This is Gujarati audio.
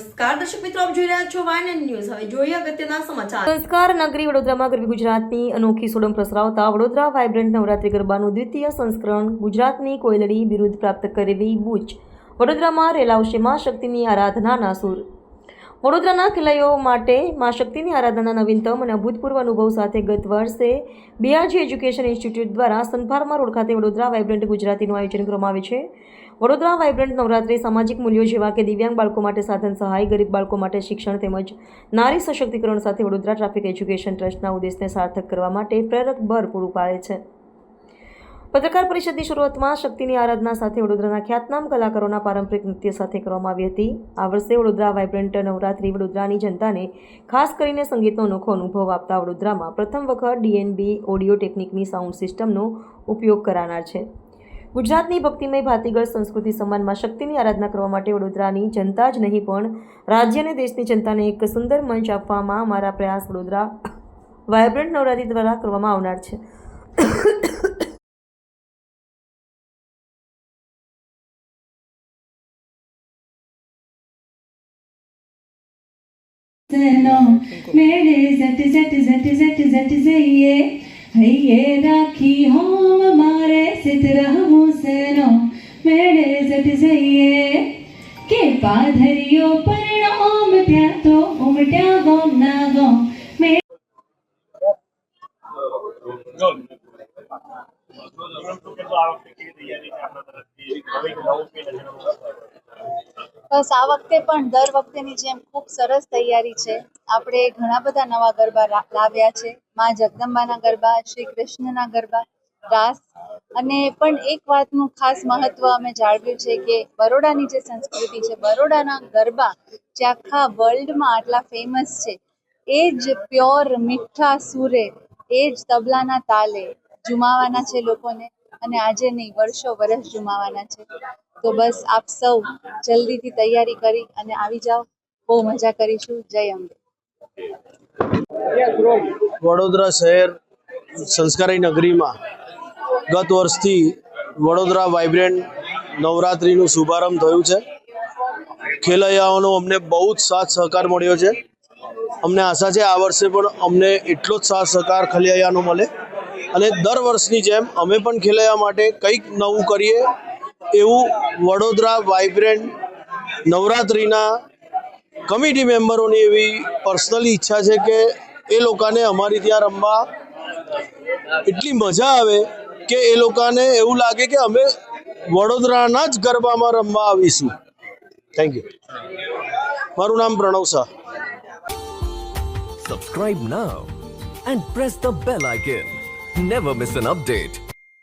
નમસ્કાર, દર્શક મિત્રો, આપ જોઈ રહ્યા છો વાયન ન્યૂઝ. હવે જોઈએ અગત્યના સમાચાર. સંસ્કાર, નગરી વડોદરામાં ગરબી ગુજરાતની અનોખી સોડમ પ્રસરાવતા વડોદરા વાઇબ્રન્ટ નવરાત્રિ ગરબાનું દ્વિતીય સંસ્કરણ ગુજરાતની કોયલડી બિરુદ પ્રાપ્ત કરેલી બુચ. વડોદરામાં રેલાવશે માં શક્તિની આરાધનાના સુર વડોદરાના ખેલૈયાઓ માટે માં શક્તિની આરાધના નવીનતમ અને અભૂતપૂર્વ અનુભવ સાથે ગત વર્ષે બીઆરજી એજ્યુકેશન ઇન્સ્ટિટ્યૂટ દ્વારા સનફાર્મા રોડ ખાતે વડોદરા વાઇબ્રન્ટ ગુજરાતીનું આયોજન કરવામાં આવે છે. વડોદરા વાઇબ્રન્ટ નવરાત્રિ સામાજિક મૂલ્યો જેવા કે દિવ્યાંગ બાળકો માટે સાધન સહાય, ગરીબ બાળકો માટે શિક્ષણ તેમજ નારી સશક્તિકરણ સાથે વડોદરા ટ્રાફિક એજ્યુકેશન ટ્રસ્ટના ઉદ્દેશને સાર્થક કરવા માટે પ્રેરક ભર પૂરું પાડે છે. પત્રકાર પરિષદની શરૂઆતમાં શક્તિની આરાધના સાથે વડોદરાના ખ્યાતનામ કલાકારોના પારંપરિક નૃત્ય સાથે કરવામાં આવી હતી. આ વર્ષે વડોદરા વાઇબ્રન્ટ નવરાત્રિ વડોદરાની જનતાને ખાસ કરીને સંગીતનો અનોખો અનુભવ આપતા વડોદરામાં પ્રથમ વખત ડીએનબી ઓડિયો ટેકનિકની સાઉન્ડ સિસ્ટમનો ઉપયોગ કરાનાર છે. ગુજરાતની ભક્તિમય ભાતીગળ સંસ્કૃતિ સન્માનમાં શક્તિની આરાધના કરવા માટે વડોદરાની જનતા જ નહીં, પણ રાજ્ય અને દેશની જનતાને એક સુંદર મંચ આપવામાં અમારા પ્રયાસ વડોદરા વાયબ્રન્ટ નવરાત્રી દ્વારા કરવામાં આવનાર છે. મેળે ઝટ ઝટ ઝટ ઝટ ઝટ જઈએ, હૈયે રાખી હોમ સદ જઈએ કે પાધરીઓ પરણોમ ત્યાં તો ઉમટ્યા ગોમ ના ગોમ આ વખતે પણ દર વખતેની જેમ ખૂબ સરસ તૈયારી છે. આપણે ઘણા બધા નવા ગરબા લાવ્યા છે. મા જગદંબાના ગરબા, શ્રી કૃષ્ણના ગરબા રાસ અને પણ એક વાતનું ખાસ મહત્વ અમે જાળવ્યું છે કે બરોડાની જે સંસ્કૃતિ છે, બરોડાના ગરબા જે આખા વર્લ્ડમાં આટલા ફેમસ છે, એ જ પ્યોર મીઠા સુરે, એ જ તબલાના તાલે જુમાવાના છે લોકોને. અને આજે નહીં, વર્ષો વર્ષ જુમાવાના છે. તો બસ આપ સૌ જલ્દીથી તૈયારી કરી અને આવી જાઓ. બહુ મજા કરીશું. જય અંબે. વડોદરા શહેર સંસ્કારી નગરીમાં ગત વર્ષથી વડોદરા વાઇબ્રન્ટ નવરાત્રિનું શુભારંભ થયું છે. ખેલૈયાઓનો અમને બહુ જ સાથ સહકાર મળ્યો છે. અમને આશા છે આ વર્ષે પણ અમને એટલો જ સાથ સહકાર ખેલૈયાનો મળે. અને દર વર્ષની જેમ અમે પણ ખેલૈયા માટે કંઈક નવું કરીએ એવું વડોદરા વાઇબ્રન્ટ નવરાત્રિના કમિટી મેમ્બરોની એવી પર્સનલી ઈચ્છા છે કે એ લોકોને અમારી ત્યાં રમવા એટલી મજા આવે કે એ લોકોને એવું લાગે કે અમે વડોદરાના જ ગરબામાં રમવા આવીશું થેન્ક યુ મારું નામ Pranav Shah Subscribe now and press the bell icon. Never miss an update.